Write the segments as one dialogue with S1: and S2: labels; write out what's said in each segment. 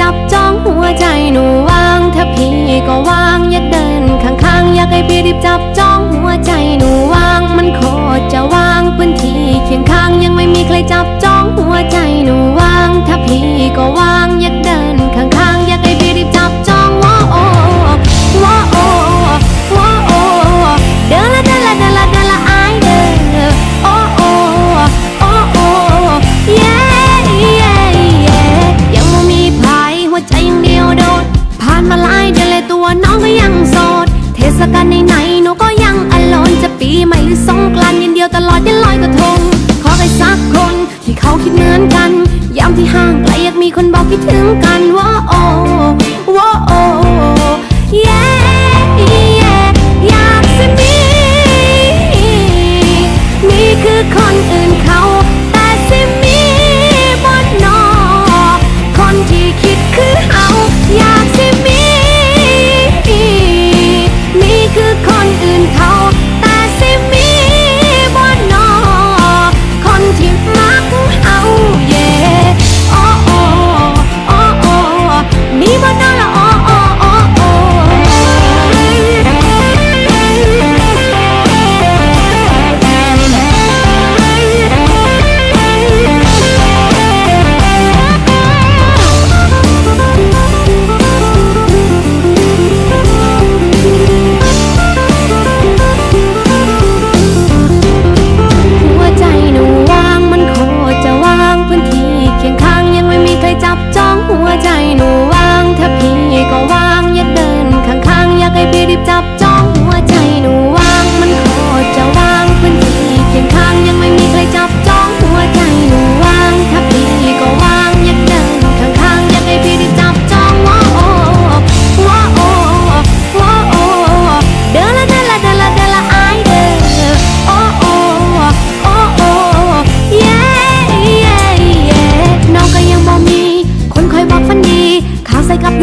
S1: จับจ้องหัวใจหนู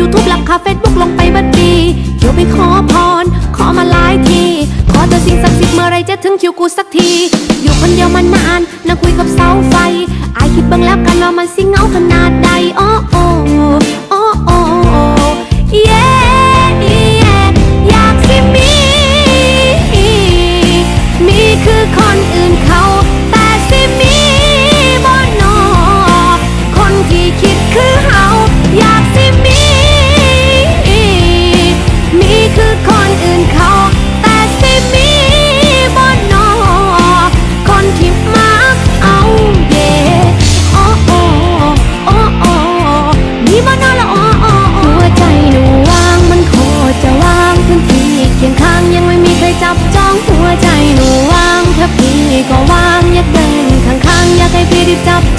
S1: ยูทูบหลักคาเฟซบุ๊กลงไปบัดดีเขียวไปขอพร ขอมาหลายที ขอแต่สิ่งศักดิ์สิทธิ์เมื่อไรจะถึงคิวกูสักที อยู่คนเดียวมานานนั่งคุยกับเสาไฟ อายคิดบ้างแล้วกันว่ามันสิเงาขนาดใดอ้อ stop